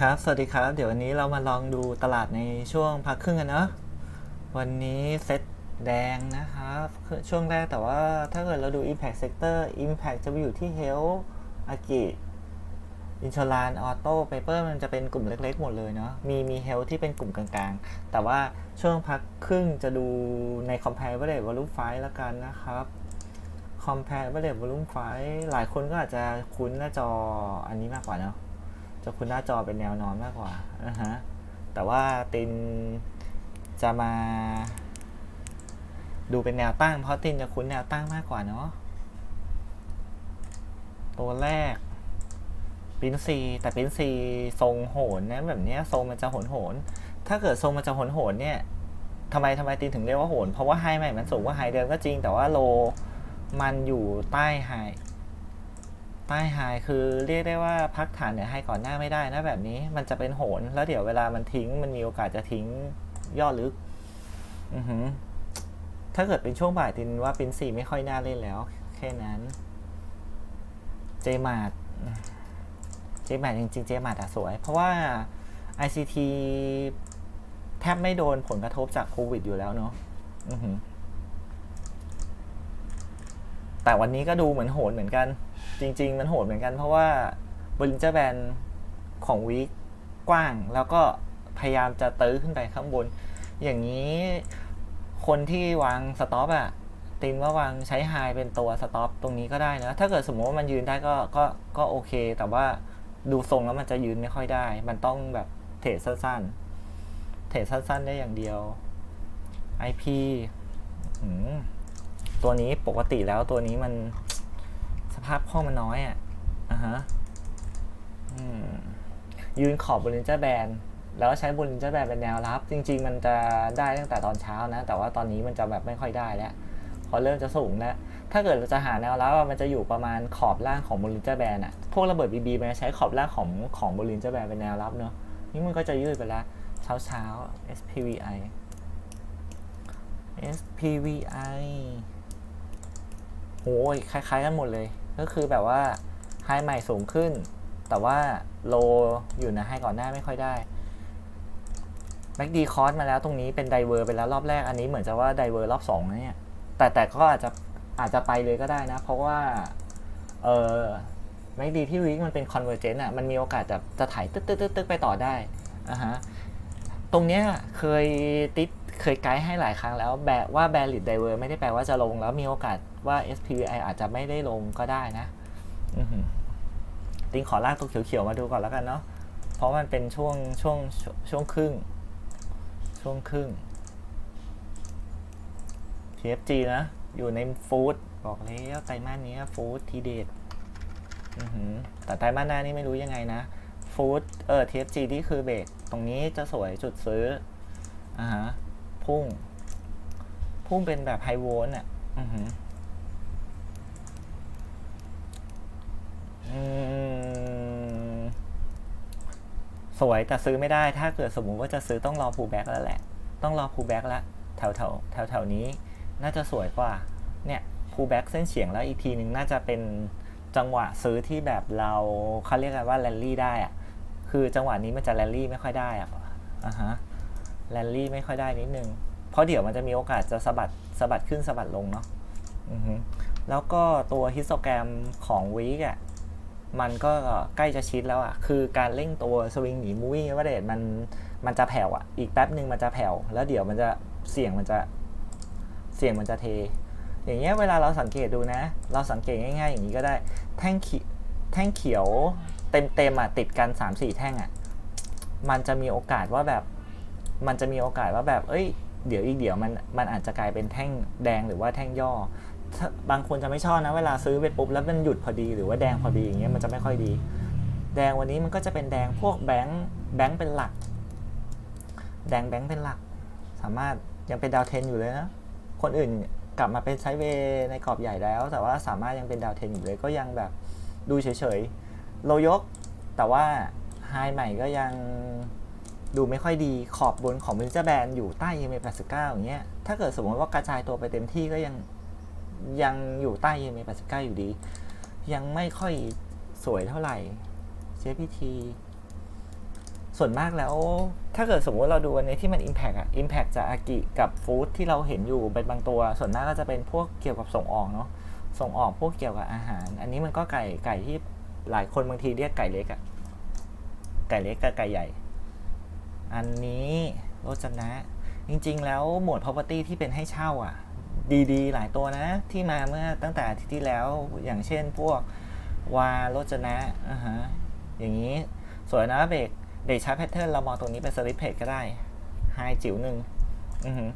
ครับ สวัสดีครับ เดี๋ยววันนี้เรามาลองดูตลาดในช่วงพักครึ่งกันเนาะ วันนี้เซ็ตแดงนะครับ ช่วงแรกแต่ว่าถ้าเกิดเราดู Impact Sector Impact จะไปอยู่ที่ Health อากิอินช r ลานออโต้เปเปอร์มันจะเป็นกลุ่มเล็กๆ หมดเลยเนาะ มีมี Health ที่เป็นกลุ่มกลางๆ แต่ว่าช่วงพักครึ่งจะดูใน Comparable Volume 5แล้วกันนะครับ Comparable Volume 5หลายคนก็อาจจะคุ้นหน้าจออันนี้มากกว่าเนาะ จะคุณหน้าจอเป็นแนวนอนมากกว่าอ่ฮะแต่ว่าตินจะมา ดูเป็นแนวตั้ง เพราะตินจะคุ้นแนวตั้งมากกว่าเนาะตัวแรกปิ้นซีแต่ปิ้นซีทรงโหนนะแบบนี้ทรงมันจะโหนโหน ถ้าเกิดทรงมันจะโหนโหนเนี่ยทำไมทำไมตินถึงเรียกว่าโหน เพราะว่าไฮใหม่มันสูงกว่าไฮเดิมก็จริง แต่ว่าโลมันอยู่ใต้ไฮ ใต้ไฮคือเรียกได้ว่าพักฐานเหนือไฮก่อนหน้าไม่ได้นะแบบนี้มันจะเป็นโหน แล้วเดี๋ยวเวลามันทิ้งมันมีโอกาสจะทิ้งย่อลึก อือหือ ถ้าเกิดเป็นช่วงบ่ายตินว่าปินสี่ไม่ค่อยน่าเล่นแล้ว แค่นั้น เจมาดเจมาดจริงๆเจมาดอะสวย เพราะว่า ICT แทบไม่โดนผลกระทบจากโควิดอยู่แล้วเนาะอือหือแต่วันนี้ก็ดูเหมือนโหนเหมือนกัน จริง ๆ มันโหดเหมือนกันเพราะว่าบรินเจอร์แบนของวีคกว้าง แล้วก็พยายามจะตื้อขึ้นไปข้างบน อย่างนี้คนที่วางสต็อปอะตินว่าวางใช้ไฮเป็นตัวสต็อปตรงนี้ก็ได้นะ ถ้าเกิดสมมติว่ามันยืนได้ก็ก็ก็โอเค แต่ว่าดูทรงแล้วมันจะยืนไม่ค่อยได้ มันต้องแบบเทรดสั้นๆ เทรดสั้นๆ ได้อย่างเดียว IP อืมตัวนี้ปกติแล้วตัวนี้มัน ภาพคล่องมันน้อยอะอะฮะยืนขอบบรินเจอร์แบนแล้วก็ใช้บรินเจอร์แบนเป็นแนวรับ จริง ๆ มันจะได้ตั้งแต่ตอนเช้านะ แต่ว่าตอนนี้มันจะแบบไม่ค่อยได้แล้วพอเริ่มจะสูงแล้วถ้าเกิดเราจะหาแนวรับมันจะอยู่ประมาณขอบล่างของบรินเจอร์แบนอะพวกระเบิดบีบีมันใช้ขอบล่างของของบรินเจอร์แบนเป็นแนวรับเนอะนี่มันก็จะยืดไปแล้วเช้าเช้า SPVI SPVI โอ้ยคล้าย ๆ กันหมดเลย ก็คือแบบว่าไฮใหม่สูงขึ้น แต่ว่าโลอยู่นะไฮก่อนหน้าไม่ค่อยได้แม็กดีคอสมาแล้วตรงนี้เป็นไดเวอร์ไปแล้วรอบแรกอันนี้เหมือนจะว่าไดเวอร์รอบสองนะเนี่ยแต่แต่ก็อาจจะอาจจะไปเลยก็ได้นะ เพราะว่าเออแม็กดีที่วิกมันเป็นคอนเวอร์เจนต์อะมันมีโอกาสจะจะถ่ายตึ๊กตึ๊กตึ๊กตึ๊กไปต่อได้อะฮะตรงเนี้ยเคยติด เคยไกด์ให้หลายครั้งแล้วแบว่าแบริดไดเวอร์ไม่ได้แปลว่าจะลง แล้วมีโอกาสว่า SPVI อาจจะไม่ได้ลงก็ได้นะติงขอลากตัวเขียวๆมาดูก่อนแล้วกันเนาะเพราะมันเป็นช่วงช่วงช่วงครึ่ง ช่วงครึ่ง TFG นะ อยู่ในฟู้ดบอกแล้วไตรมาสนี้ฟู้ดทีเด็ดแต่ไตรมาสหน้านี่ไม่รู้ยังไงนะฟู้ดเออ TFG ที่คือเบรกตรงนี้จะสวยจุดซื้ออ่าฮะ พุ่ง พุ่งเป็นแบบไฮโวลต์อะอือหือสวยแต่ซื้อไม่ได้ ถ้าเกิดสมมุติว่าจะซื้อต้องรอพูแบ็กแล้วแหละ ต้องรอพูแบ็กแล้วแถวแถวแถวแถวนี้ น่าจะสวยกว่า เนี่ยพูแบ็กเส้นเฉียงแล้วอีกทีหนึ่งน่าจะเป็นจังหวะซื้อที่แบบเราเขาเรียกกันว่าแรลลี่ได้อะคือจังหวะนี้มันจะแรลลี่ไม่ค่อยได้อะอ่าฮะ แรลลี่ไม่ค่อยได้นิดนึง เพราะเดี๋ยวมันจะมีโอกาสจะสะบัดสะบัดขึ้นสะบัดลงเนาะแล้วก็ตัวฮิสโตแกรมของวีกอะมันก็ใกล้จะชิดแล้วอะ คือการเร่งตัวสวิงหนีมูวิ่ว่าเดทมันมันจะแผ่วอะ อีกแป๊บหนึ่งมันจะแผ่ว แล้วเดี๋ยวมันจะเสียงมันจะเสียงมันจะเท อย่างเงี้ยเวลาเราสังเกตดูนะ เราสังเกตง่ายๆ อย่างนี้ก็ได้ แท่งเขีแท่งเขียวเต็มๆอะติดกัน 3-4 แท่งอะ มันจะมีโอกาสว่าแบบ มันจะมีโอกาสว่าแบบ เอ้ย เดี๋ยวอีกเดี๋ยวมันมันอาจจะกลายเป็นแท่งแดงหรือว่าแท่งย่อ บางคนจะไม่ชอบนะเวลาซื้อไปปุ๊บแล้วมันหยุดพอดีหรือว่าแดงพอดีอย่างเงี้ยมันจะไม่ค่อยดี แดงวันนี้มันก็จะเป็นแดงพวกแบงค์แบงค์เป็นหลัก แดงแบงค์เป็นหลัก สามารถยังเป็นดาวเทนอยู่เลยนะ คนอื่นกลับมาเป็นไซเวย์ในกรอบใหญ่แล้ว แต่ว่าสามารถยังเป็นดาวเทนอยู่เลยก็ยังแบบดูเฉยๆโลยก แต่ว่าไฮใหม่ก็ยัง ดูไม่ค่อยดีขอบบนของมินเจอร์แบนอยู่ใต้ EMA 89อย่างเงี้ยถ้าเกิดสมมติว่ากระจายตัวไปเต็มที่ก็ยังยังอยู่ใต้ EMA 89 อยู่ดี ยังไม่ค่อยสวยเท่าไหร่ JPT ส่วนมากแล้ว ถ้าเกิดสมมติเราดูอันนี้ที่มัน Impact อะ Impact จากอากิกับฟู้ดที่เราเห็นอยู่เป็นบางตัว ส่วนมากก็จะเป็นพวกเกี่ยวกับส่งออกเนาะส่งออกพวกเกี่ยวกับอาหาร อันนี้มันก็ไก่ไก่ที่หลายคนบางทีเรียกไก่เล็กอะไก่เล็กกับไก่ใหญ่ อันนี้โรจนะ จริงๆ แล้วหมวด property ที่เป็นให้เช่าอะ ดีๆ หลายตัวนะ ที่มาเมื่อตั้งแต่อาทิตย์ที่แล้วอย่างเช่นพวกวาโรจนะอ่าฮะอย่างนี้สวยนะเบรกเดชาร์แพทเทิร์นเรามองตรงนี้เป็นสลิปเพจก็ได้ไฮจิ๋วหนึ่งอือหือ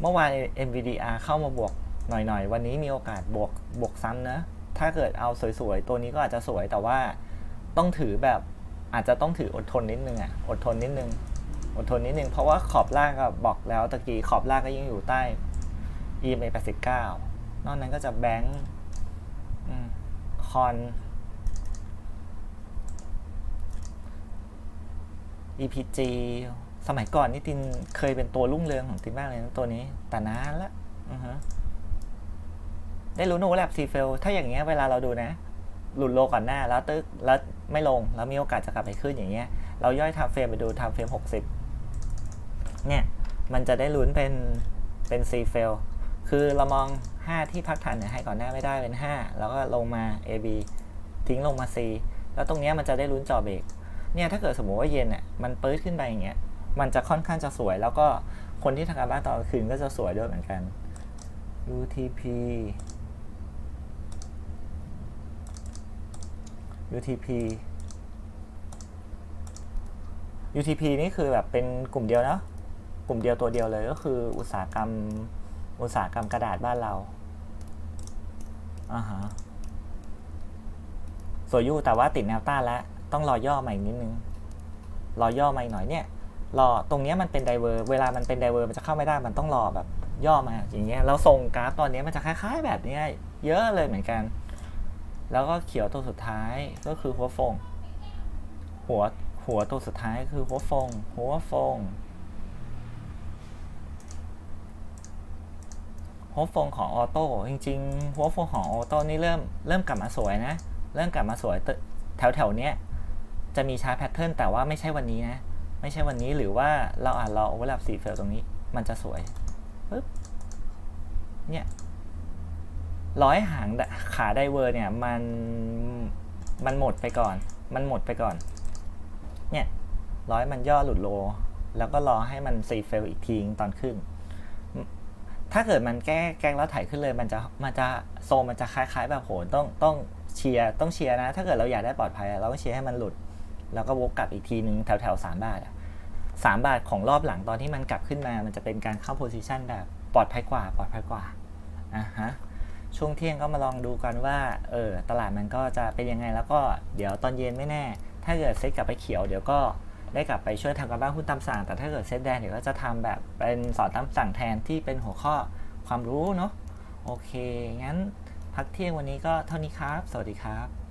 เมื่อวาน NVDR เข้ามาบวกหน่อยๆ วันนี้มีโอกาสบวกบวกซ้ำนะ ถ้าเกิดเอาสวยๆ ตัวนี้ก็อาจจะสวยแต่ว่าต้องถือแบบ อาจจะต้องถืออดทนนิดนึงอะอดทนนิดนึงอดทนนิดนึงเพราะว่าขอบล่างก็บอกแล้วตะกี้ขอบล่างก็ยังอยู่ใต้ EMA 89 นอกนั้นก็จะแบงค์คอน EPG สมัยก่อนนี่ตินเคยเป็นตัวรุ่งเรืองของตินมากเลยนะตัวนี้ แต่นานละได้รู้นูแลบซีเฟลถ้าอย่างเงี้ยเวลาเราดูนะ หลุดโลก่อนหน้าแล้วตึกแล้ว ไม่ลง แล้วมีโอกาสจะกลับไปขึ้นอย่างเงี้ย เราย่อยทำเฟรมไปดูทำเฟรม60 เนี่ย มันจะได้ลุ้นเป็นเป็นซีเฟลคือเรามอง 5 ที่พักฐานเนี่ยให้ก่อนหน้าไม่ได้เป็น 5 แล้วก็ลงมา AB ทิ้งลงมา C แล้วตรงเนี้ยมันจะได้ลุ้นจอเบรกเนี่ยถ้าเกิดสมมติว่าเย็นเนี่ยมันปื๊ดขึ้นไปอย่างเงี้ยมันจะค่อนข้างจะสวย แล้วก็คนที่ทำการบ้านตอนกลางคืนก็จะสวยด้วยเหมือนกัน UTP UTP UTP นี่คือแบบเป็นกลุ่มเดียวนะกลุ่มเดียวตัวเดียวเลยก็คืออุตสาหกรรมอุตสาหกรรมกระดาษบ้านเราอ่าฮะสวยอยู่แต่ว่าติดแนวต้านแล้วต้องรอย่อมาอีกนิดนึง รอย่อมาอีกหน่อยเนี่ย รอตรงเนี้ยมันเป็นไดเวอร์ เวลามันเป็นไดเวอร์มันจะเข้าไม่ได้ มันต้องรอแบบย่อมาอย่างเงี้ย แล้วทรงกราฟตอนนี้มันจะคล้าย ๆ แบบเนี้ยเยอะเลยเหมือนกัน แล้วก็เขียวตัวสุดท้ายก็คือหัวฟง หัวหัวตัวสุดท้ายคือหัวฟง หัวฟง หัวฟงของออโต้จริง ๆ หัวฟงของออโต้นี่เริ่มเริ่มกลับมาสวยนะ เริ่มกลับมาสวยแถวแถวๆเนี้ยจะมีชาร์ตแพทเทิร์นแต่ว่าไม่ใช่วันนี้นะ ไม่ใช่วันนี้หรือว่าเราอ่านรอโอเวอร์แลปสีเฟลตรงนี้ มันจะสวยปึ๊บเนี่ย ร้อยหางขาไดเวอร์เนี่ยมันมันหมดไปก่อน มันหมดไปก่อน เนี่ยร้อยมันย่อหลุดโล แล้วก็รอให้มันซีเฟลอีกทีตอนขึ้น ถ้าเกิดมันแก้แกงแล้วถ่ายขึ้นเลย มันจะมันจะโซมันจะคล้ายๆแบบโหต้องต้องเชียร์ต้องเชียร์นะ ถ้าเกิดเราอยากได้ปลอดภัยเราก็เชียร์ให้มันหลุด แล้วก็วกกลับอีกทีนึงแถวแถวสามบาทอะสามบาทของรอบหลังตอนที่มันกลับขึ้นมา มันจะเป็นการเข้าโพซิชันแบบปลอดภัยกว่าปลอดภัยกว่าอะฮะ ช่วงเที่ยงก็มาลองดูกันว่าเออตลาดมันก็จะเป็นยังไง แล้วก็เดี๋ยวตอนเย็นไม่แน่ ถ้าเกิดเซ็ตกลับไปเขียวเดี๋ยวก็ได้กลับไปช่วยทำการบ้านหุ้นตามสั่ง แต่ถ้าเกิดเซ็ตแดงเดี๋ยวก็จะทำแบบเป็นสอนตามสั่งแทนที่เป็นหัวข้อความรู้เนาะโอเค งั้นพักเที่ยงวันนี้ก็เท่านี้ครับ สวัสดีครับ